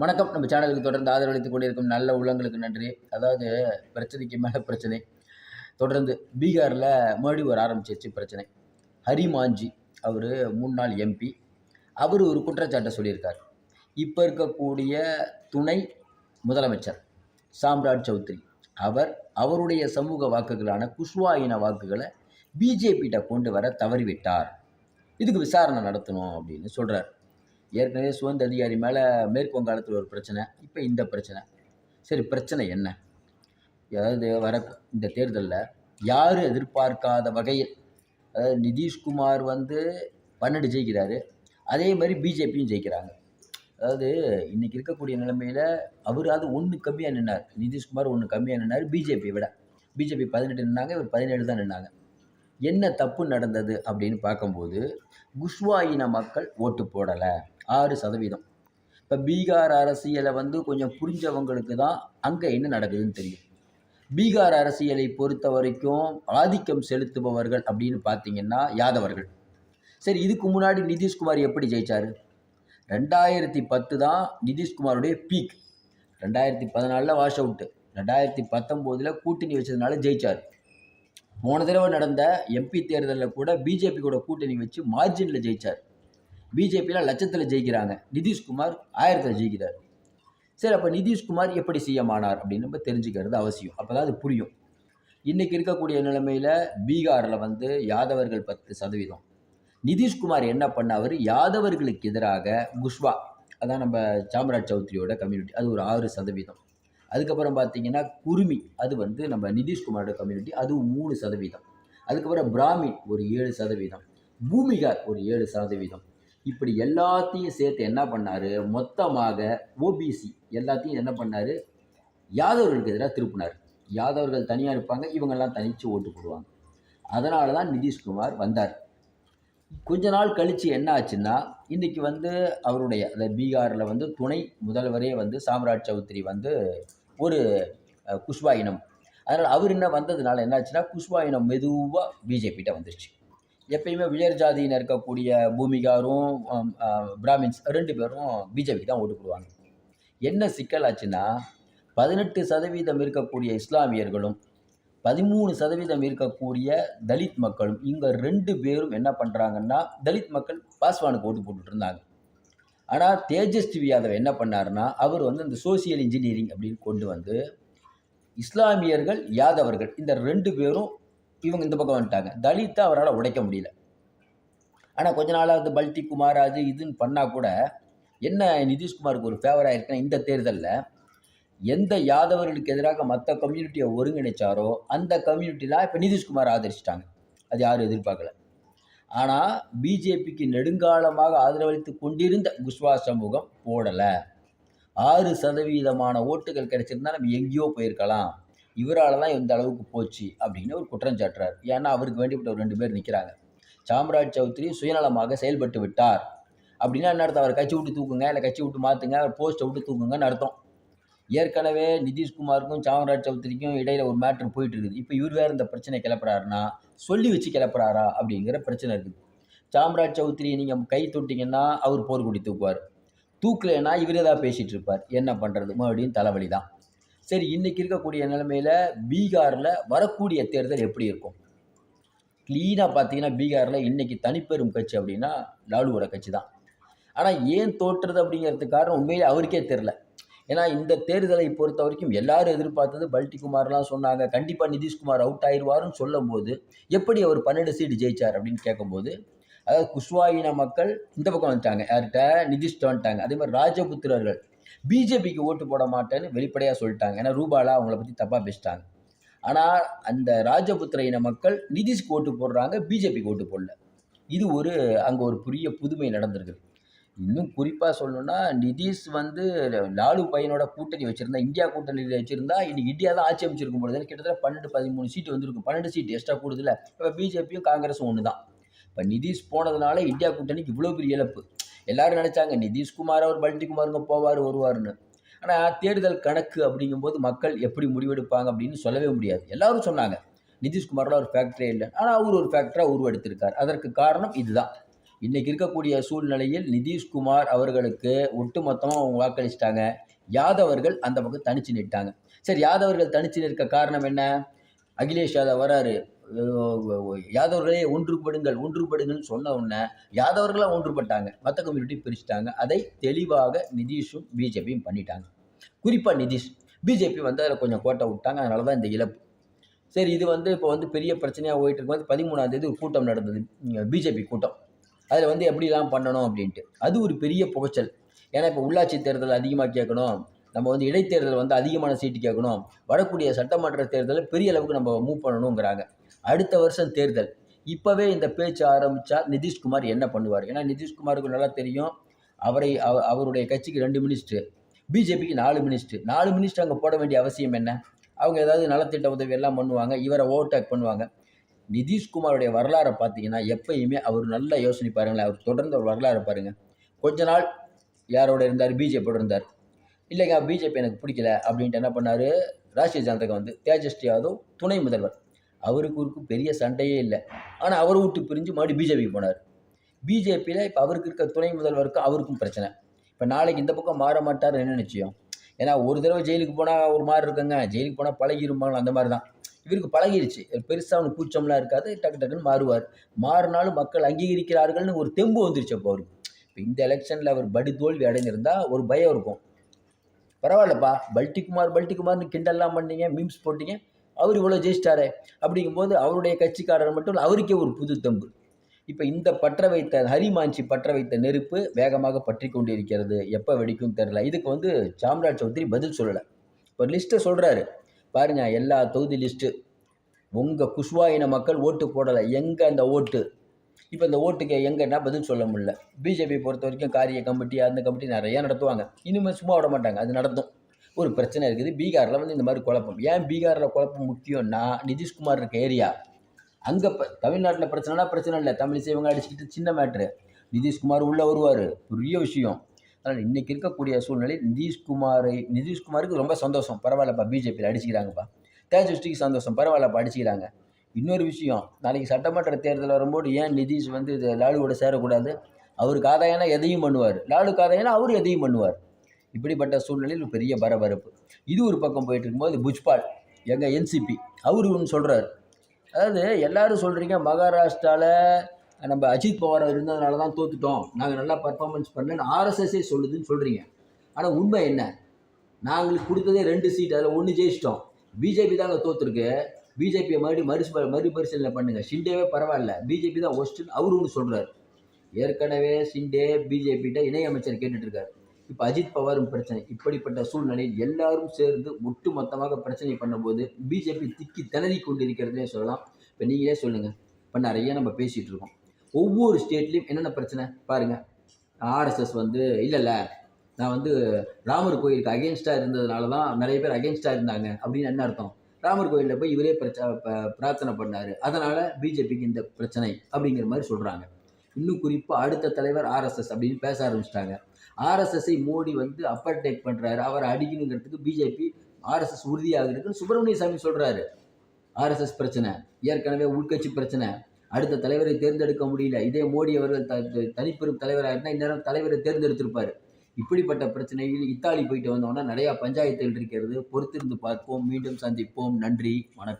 வணக்கம். நம்ம சேனலுக்கு தொடர்ந்து ஆதரவளித்துக் கொண்டிருக்கும் நல்ல உள்ளங்களுக்கு நன்றி. அதாவது பிரச்சனைக்கு மேலே பிரச்சனை. தொடர்ந்து பீகாரில் மறுபடி ஒரு ஆரம்பிச்சிருச்சு பிரச்சனை. ஹரிமாஞ்சி அவர் முன்னாள் எம்பி அவர் ஒரு குற்றச்சாட்டை சொல்லியிருக்கார். இப்போ இருக்கக்கூடிய துணை முதலமைச்சர் சாம்ராஜ் சௌத்ரி அவர் அவருடைய சமூக வாக்குகளான குஷ்வா இன வாக்குகளை பிஜேபிகிட்ட கொண்டு வர தவறிவிட்டார். இதுக்கு விசாரணை நடத்தணும் அப்படின்னு சொல்கிறார் ஏற்கனவே சுதந்திர அதிகாரி மேலே மேற்கு வங்காளத்தில் ஒரு பிரச்சனை. இப்போ இந்த பிரச்சனை. சரி பிரச்சனை என்ன? அதாவது வர இந்த தேர்தலில் யாரும் எதிர்பார்க்காத வகையில் அதாவது நிதிஷ்குமார் வந்து பன்னெண்டு ஜெயிக்கிறாரு. அதே மாதிரி பிஜேபியும் ஜெயிக்கிறாங்க. அதாவது இன்றைக்கி இருக்கக்கூடிய நிலைமையில் அவராது ஒன்று கம்மியாக நின்னார். நிதிஷ்குமார் ஒன்று கம்மியாக நின்னார் பிஜேபியை விட. பிஜேபி பதினெட்டு நின்னாங்க இவர் பதினேழு தான் நின்னாங்க. என்ன தப்பு நடந்தது அப்படின்னு பார்க்கும்போது குஷ்வாயின மக்கள் ஓட்டு போடலை. ஆறு சதவீதம். இப்போ பீகார் அரசியலை வந்து கொஞ்சம் புரிஞ்சவங்களுக்கு தான் அங்கே என்ன நடக்குதுன்னு தெரியும். பீகார் அரசியலை பொறுத்த வரைக்கும் ஆதிக்கம் செலுத்துபவர்கள் அப்படின்னு பார்த்தீங்கன்னா யாதவர்கள். சரி இதுக்கு முன்னாடி நிதிஷ்குமார் எப்படி ஜெயிச்சார்? ரெண்டாயிரத்தி பத்து தான் நிதிஷ்குமாருடைய பீக் ரெண்டாயிரத்தி பதினாலில் வாஷ் அவுட்டு ரெண்டாயிரத்தி பத்தொம்போதில் கூட்டணி வச்சதுனால ஜெயிச்சார். போன தடவை நடந்த எம்பி தேர்தலில் கூட பிஜேபி கூட கூட்டணி வச்சு மார்ஜினில் ஜெயிச்சார். பிஜேபியில் லட்சத்தில் ஜெயிக்கிறாங்க. நிதிஷ்குமார் ஆயிரத்தில் ஜெயிக்கிறார். சரி அப்போ நிதிஷ்குமார் எப்படி சிஎம் ஆனார் அப்படின்னு நம்ம தெரிஞ்சுக்கிறது அவசியம். அப்போ தான் அது புரியும். இன்றைக்கி இருக்கக்கூடிய நிலைமையில் பீகாரில் வந்து யாதவர்கள் பத்து சதவீதம். நிதிஷ்குமார் என்ன பண்ணார்? யாதவர்களுக்கு எதிராக குஷ்வா அதான் நம்ம சாம்ராஜ் சௌத்ரியோட கம்யூனிட்டி அது ஒரு ஆறு சதவீதம். அதுக்கப்புறம் பார்த்தீங்கன்னா குருமி அது வந்து நம்ம நிதிஷ்குமாரோட கம்யூனிட்டி அது மூணு சதவீதம். அதுக்கப்புறம் பிராமின் ஒரு ஏழு சதவீதம். பூமிகார் ஒரு ஏழு சதவீதம். இப்படி எல்லாத்தையும் சேர்த்து என்ன பண்ணார்? மொத்தமாக ஓபிசி எல்லாத்தையும் என்ன பண்ணார்? யாதவர்களுக்கு எதிராக திருப்பினார். யாதவர்கள் தனியாக இருப்பாங்க இவங்கெல்லாம் தனித்து ஓட்டு போடுவாங்க. அதனால தான் நிதிஷ்குமார் வந்தார். கொஞ்ச நாள் கழித்து என்ன ஆச்சுன்னா இன்றைக்கி வந்து அவருடைய அந்த பீகாரில் வந்து துணை முதல்வரே வந்து சாம்ராஜ் சௌத்ரி வந்து ஒரு குஷ்வா இனம். அதனால் அவர் என்ன வந்ததுனால என்ன ஆச்சுன்னா குஷ்வா இனம் மெதுவாக பிஜேபிகிட்ட வந்துருச்சு. எப்பயுமே உயர் ஜாதியினர் இருக்கக்கூடிய பூமிகாரும் பிராமின்ஸ் ரெண்டு பேரும் பிஜேபிக்கு தான் ஓட்டு போடுவாங்க. என்ன சிக்கல் ஆச்சுன்னா பதினெட்டு சதவீதம் இருக்கக்கூடிய இஸ்லாமியர்களும் பதிமூணு சதவீதம் இருக்கக்கூடிய தலித் மக்களும் இங்கே ரெண்டு பேரும் என்ன பண்ணுறாங்கன்னா தலித் மக்கள் பாஸ்வானுக்கு ஓட்டு போட்டுட்டு இருந்தாங்க. ஆனால் தேஜஸ்வி யாதவ் என்ன பண்ணார்னா அவர் வந்து இந்த சோசியல் இன்ஜினியரிங் அப்படின்னு கொண்டு வந்து இஸ்லாமியர்கள் யாதவர்கள் இந்த ரெண்டு பேரும் இவங்க இந்த பக்கம் வந்துட்டாங்க. தலித்தை அவரால் உடைக்க முடியல. ஆனால் கொஞ்ச நாளாக அது பல்டி குமார் அது இதுன்னு பண்ணால் கூட என்ன நிதிஷ்குமாருக்கு ஒரு ஃபேவராக இருக்குன்னா இந்த தேர்தலில் எந்த யாதவர்களுக்கு எதிராக மற்ற கம்யூனிட்டியை ஒருங்கிணைச்சாரோ அந்த கம்யூனிட்டிலாம் இப்போ நிதிஷ்குமார் ஆதரிச்சிட்டாங்க. அது யாரும் எதிர்பார்க்கல. ஆனால் பிஜேபிக்கு நெடுங்காலமாக ஆதரவளித்து கொண்டிருந்த குஷ்வா சமூகம் போடலை. ஆறு சதவீதமான ஓட்டுகள் கிடைச்சிருந்தா நம்ம எங்கேயோ போயிருக்கலாம். இவரால் தான் இந்த அளவுக்கு போச்சு அப்படின்னு ஒரு குற்றம் சாட்டுறார். ஏன்னா அவருக்கு வேண்டிப்பட்ட ஒரு ரெண்டு பேர் நிற்கிறாங்க சாம்ராஜ் சௌத்ரி சுயநலமாக செயல்பட்டு விட்டார். அப்படின்னா என்ன அர்த்தம்? அவர் கட்சி விட்டு தூக்குங்க இல்லை கட்சி விட்டு மாற்றுங்க அவர் போஸ்ட்டை விட்டு தூக்குங்கன்னு அர்த்தம். ஏற்கனவே நிதிஷ்குமாருக்கும் சாமராஜ் சௌத்ரிக்கும் இடையில ஒரு மேட்ரு போயிட்டு இருக்குது. இப்போ இவர் வேறு இந்த பிரச்சனை கிளப்புறாருன்னா சொல்லி வச்சு கிளப்புறாரா அப்படிங்கிற பிரச்சனை இருக்குது. சாம்ராஜ் சௌத்ரி நீங்கள் கை தொட்டிங்கன்னா அவர் போர்க்கொடி தூக்குவார். தூக்கலைன்னா இவரே தான் பேசிகிட்டு இருப்பார். என்ன பண்ணுறது மறுபடியும் தலைவலி தான் சரி இன்றைக்கி இருக்கக்கூடிய நிலைமையில் பீகாரில் வரக்கூடிய தேர்தல் எப்படி இருக்கும்? க்ளீனாக பார்த்தீங்கன்னா பீகாரில் இன்றைக்கி தனிப்பெரும் கட்சி அப்படின்னா லாலுவோட கட்சி தான் ஆனால் ஏன் தோற்றுறது அப்படிங்கிறதுக்கு காரணம் உண்மையிலே அவருக்கே தெரில ஏன்னா இந்த தேர்தலை பொறுத்த வரைக்கும் எல்லாரும் எதிர்பார்த்தது பல்டிகுமார்லாம் சொன்னாங்க. கண்டிப்பாக நிதிஷ்குமார் அவுட் ஆயிடுவாருன்னு சொல்லும்போது எப்படி அவர் பன்னெண்டு சீட்டு ஜெயிச்சார் அப்படின்னு கேட்கும்போது அதாவது குஷ்வாயின மக்கள் இந்த பக்கம் வந்துட்டாங்க. யார்கிட்ட? நிதிஷ்ட வந்துட்டாங்க அதே மாதிரி ராஜபுத்திரர்கள். பிஜேபிக்கு ஓட்டு போட மாட்டேன்னு வெளிப்படையாக சொல்லிட்டாங்க. ஏன்னா ரூபாலா அவங்கள பற்றி தப்பாக பேசிட்டாங்க. ஆனால் அந்த ராஜபுத்திர இன மக்கள் நிதிஷ்க்கு ஓட்டு போடுறாங்க பிஜேபிக்கு ஓட்டு போடல. இது ஒரு அங்கே ஒரு புரிய புதுமை நடந்திருக்குது இன்னும் குறிப்பாக சொல்லணும்னா நிதிஷ் வந்து லாலு பையனோட கூட்டணி வச்சுருந்தா இந்தியா கூட்டணியில் வச்சுருந்தா இன்னைக்கு இந்தியா தான் ஆட்சி அமைச்சிருக்கும் பொழுது கிட்டத்தட்ட பன்னெண்டு பதிமூணு சீட்டு வந்திருக்கும் பன்னெண்டு சீட் எக்ஸ்ட்ரா கூடுதல இப்போ பிஜேபியும் காங்கிரஸும் ஒன்று தான் இப்போ நிதிஷ் போனதுனால இந்தியா கூட்டணிக்கு இவ்வளோ பெரிய இழப்பு. எல்லாரும் நினச்சாங்க நிதிஷ்குமார் அவர் பல்டிகுமாருங்க போவார் வருவார்னு ஆனால் தேர்தல் கணக்கு அப்படிங்கும்போது மக்கள் எப்படி முடிவெடுப்பாங்க அப்படின்னு சொல்லவே முடியாது. எல்லாரும் சொன்னாங்க நிதிஷ்குமார்லாம் ஒரு ஃபேக்டரே இல்லை. ஆனால் அவர் ஒரு ஃபேக்டராக உருவெடுத்திருக்கார். அதற்கு காரணம் இதுதான். இன்றைக்கி இருக்கக்கூடிய சூழ்நிலையில் நிதிஷ்குமார் அவர்களுக்கு ஒட்டுமொத்தமாக அவங்க வாக்களிச்சிட்டாங்க. யாதவர்கள் அந்த பக்கம் தனிச்சு நிட்டாங்க. சரி யாதவர்கள் தனிச்சு நிற்க காரணம் என்ன? அகிலேஷ் யாதவ் வராரு. யாதவர்களே ஒன்றுபடுங்கள் ஒன்றுபடுங்கள்னு சொன்ன உடனே யாதவர்களாக ஒன்றுபட்டாங்க. மற்ற கம்யூனிட்டி பிரிச்சுட்டாங்க. அதை தெளிவாக நிதிஷும் பிஜேபியும் பண்ணிட்டாங்க. குறிப்பாக நிதிஷ். பிஜேபி வந்து அதில் கொஞ்சம் கோட்டை விட்டாங்க. அதனால தான் இந்த இழப்பு. சரி இது வந்து இப்போ வந்து பெரிய பிரச்சனையாக போயிட்டு இருக்கும்போது பதிமூணாம் தேதி ஒரு கூட்டம் நடந்தது. பிஜேபி கூட்டம். அதில் வந்து எப்படிலாம் பண்ணணும் அப்படின்ட்டு. அது ஒரு பெரிய புகைச்சல். ஏன்னா இப்போ உள்ளாட்சி தேர்தல் அதிகமாக கேட்கணும். நம்ம வந்து இடைத்தேர்தல் வந்து அதிகமான சீட்டு கேட்கணும். வரக்கூடிய சட்டமன்ற தேர்தலில் பெரிய அளவுக்கு நம்ம மூவ் பண்ணணுங்கிறாங்க. அடுத்த வருஷம் தேர்தல். இப்போவே இந்த பேச்சு ஆரம்பித்தா நிதிஷ்குமார் என்ன பண்ணுவார்? ஏன்னா நிதிஷ்குமாருக்கு நல்லா தெரியும். அவரை அவ- அவருடைய கட்சிக்கு ரெண்டு மினிஸ்டர் பிஜேபிக்கு நாலு மினிஸ்டர் நாலு மினிஸ்டர் அங்கே போட வேண்டிய அவசியம் என்ன? அவங்க ஏதாவது நலத்திட்ட உதவி எல்லாம் பண்ணுவாங்க இவரை ஓவர்டேக் பண்ணுவாங்க. நிதிஷ்குமாருடைய வரலாறை பார்த்தீங்கன்னா எப்பயுமே அவர் நல்லா யோசனை பாருங்களேன். அவர் தொடர்ந்து ஒரு வரலாறு பாருங்கள் கொஞ்ச நாள் யாரோட இருந்தார்? பிஜேபியோட இருந்தார். இல்லைங்க பிஜேபி எனக்கு பிடிக்கல அப்படின்ட்டு என்ன பண்ணார்? ராஷ்டிரிய ஜனதாக்கு வந்து தேஜஸ்வி யாதவ் துணை முதல்வர். அவருக்கு இவருக்கும் பெரிய சண்டையே இல்லை. ஆனால் அவரை விட்டு பிரிஞ்சு மறுபடியும் பிஜேபி போனார். பிஜேபியில் இப்போ அவருக்கு இருக்க துணை முதல்வருக்கும் அவருக்கும் பிரச்சனை. இப்போ நாளைக்கு இந்த பக்கம் மாற மாட்டார் என்ன நிச்சயம்? ஏன்னா ஒரு தடவை ஜெயிலுக்கு போனால் ஒரு மாதிரி இருக்குங்க. ஜெயிலுக்கு போனால் பழகிருப்பாங்க அந்த மாதிரி தான். இவருக்கு பழகிருச்சு. பெருசாக அவனுக்கு கூச்சம்லாம் இருக்காது. டக்கு டக்குன்னு மாறுவார். மாறினாலும் மக்கள் அங்கீகரிக்கிறார்கள்னு ஒரு தெம்பு வந்துருச்சு அப்போ அவருக்கு. இப்போ இந்த எலெக்ஷனில் அவர் படு தோல்வி அடைஞ்சிருந்தா ஒரு பயம் இருக்கும். பரவாயில்லப்பா. பல்டிகுமார் பல்டிகுமார்னு கிண்டல்லாம் பண்ணீங்க மீம்ஸ் போட்டீங்க. அவர் இவ்வளோ ஜெயிச்சிட்டாரே அப்படிங்கும்போது அவருடைய கட்சிக்காரர் மட்டும் இல்லை அவருக்கே ஒரு புது தெம்பு. இப்போ இந்த பற்ற வைத்த ஹரிமாஞ்சி பற்ற வைத்த நெருப்பு வேகமாக பற்றி கொண்டு இருக்கிறது எப்போ வெடிக்கும் தெரில இதுக்கு வந்து சாம்ராஜ் சௌத்ரி பதில் சொல்லலை. ஒரு லிஸ்ட்டை சொல்கிறாரு பாருங்க எல்லா தொகுதி லிஸ்ட்டு. உங்கள் குஷ்வா இன மக்கள் ஓட்டு போடலை. எங்கே அந்த ஓட்டு? இப்போ இந்த ஓட்டுக்கு எங்கன்னா பதில் சொல்ல முடியல. பிஜேபி பொறுத்த வரைக்கும் காரிய கமிட்டி அந்த கமிட்டி நிறைய நடத்துவாங்க. இனிமேல் சும்மா விட மாட்டாங்க. அது நடத்தும் ஒரு பிரச்சனை இருக்குது. பீகாரில் வந்து இந்த மாதிரி குழப்பம். ஏன் பீகாரில் குழப்பம் முக்கியம்னா நிதிஷ்குமார் இருக்க ஏரியா. அங்கே இப்போ தமிழ்நாட்டில் பிரச்சனைனா பிரச்சனை இல்லை. தமிழிசை இவங்க அடிச்சுக்கிட்டு சின்ன மேட்ரு நிதிஷ்குமார் உள்ளே வருவார். பெரிய விஷயம். அதனால் இன்றைக்கி இருக்கக்கூடிய சூழ்நிலை நிதிஷ்குமாரை நிதிஷ்குமாருக்கு ரொம்ப சந்தோஷம். பரவாயில்லப்பா பிஜேபியில் அடிச்சுக்கிறாங்கப்பா. தேஜஸ்விக்கு சந்தோஷம். பரவாயில்லப்பா அடிச்சுக்கிறாங்க. இன்னொரு விஷயம் நாளைக்கு சட்டமன்ற தேர்தல் வரும்போது ஏன் நிதிஷ் வந்து இது லாலுவோட சேரக்கூடாது? அவருக்கு ஆதாயம்னா எதையும் பண்ணுவார். லாலுக்கு ஆதாயம்னா அவர் எதையும் பண்ணுவார். இப்படிப்பட்ட சூழ்நிலையில் பெரிய பரபரப்பு. இது ஒரு பக்கம் போயிட்டு இருக்கும்போது புஜ்பால் எங்கள் என்சிபி அவர் ஒன்று சொல்கிறார் அதாவது எல்லாரும் சொல்கிறீங்க மகாராஷ்டிராவில் நம்ம அஜித் பவார் இருந்ததுனால தான் தோத்துட்டோம். நாங்கள் நல்லா பர்ஃபார்மன்ஸ் பண்ணலன்னு ஆர்எஸ்எஸ்ஸே சொல்லுதுன்னு சொல்கிறீங்க ஆனால் உண்மை என்ன? நாங்களுக்கு கொடுத்ததே ரெண்டு சீட் அதில் ஒன்று ஜெயிச்சிட்டோம். பிஜேபி தாங்க தோற்றுருக்கு பிஜேபியை மறுபடியும் மறுசு மறுபரிசீலனை பண்ணுங்கள் ஷிண்டேவே பரவாயில்ல. பிஜேபி தான் ஒஸ்ட்டுன்னு அவர் ஒன்று சொல்கிறார் ஏற்கனவே ஷிண்டே பிஜேபிகிட்ட இணையமைச்சர் கேட்டுட்டு இப்போ அஜித் பவாரும் பிரச்சனை இப்படிப்பட்ட சூழ்நிலையில் எல்லாரும் சேர்ந்து ஒட்டு மொத்தமாக பிரச்சனை பண்ணும்போது பிஜேபி திக்கி திணறி கொண்டிருக்கிறதுனே சொல்லலாம். இப்போ நீங்களே சொல்லுங்கள் இப்போ நிறைய நம்ம பேசிகிட்டு இருக்கோம். ஒவ்வொரு ஸ்டேட்லேயும் என்னென்ன பிரச்சனை? பாருங்கள் ஆர்எஸ்எஸ் வந்து இல்லைல்ல நான் வந்து ராமர் கோயிலுக்கு அகேன்ஸ்டாக இருந்ததுனால தான் நிறைய பேர் அகேன்ஸ்டாக இருந்தாங்க அப்படின்னு என்ன அர்த்தம்? ராமர் கோயிலில் போய் இவரே பிரச்ச பிரார்த்தனை பண்ணார். அதனால் பிஜேபிக்கு இந்த பிரச்சனை அப்படிங்கிற மாதிரி சொல்கிறாங்க இன்னும் குறிப்பாக அடுத்த தலைவர் ஆர்எஸ்எஸ் அப்படின்னு பேச ஆரம்பிச்சிட்டாங்க. ஆர்எஸ்எஸ்ஐ மோடி வந்து அப்பர் டேக் பண்ணுறாரு அவரை அடிக்கணுங்கிறதுக்கு பிஜேபி ஆர்எஸ்எஸ் உறுதியாகிறதுக்குன்னு சுப்பிரமணிய சாமி சொல்கிறாரு ஆர்எஸ்எஸ் பிரச்சனை ஏற்கனவே உள்கட்சி பிரச்சனை. அடுத்த தலைவரை தேர்ந்தெடுக்க முடியல. இதே மோடி அவர்கள் த த- தனிப்பெரும் தலைவராக இருந்தால் இந்நேரம் தலைவரை தேர்ந்தெடுத்திருப்பார். இப்படிப்பட்ட பிரச்சனையில் இத்தாலி போயிட்டு வந்தோம்னா நிறையா பஞ்சாயத்துகள் இருக்கிறது. பொறுத்திருந்து பார்ப்போம். மீண்டும் சந்திப்போம். நன்றி. வணக்கம்.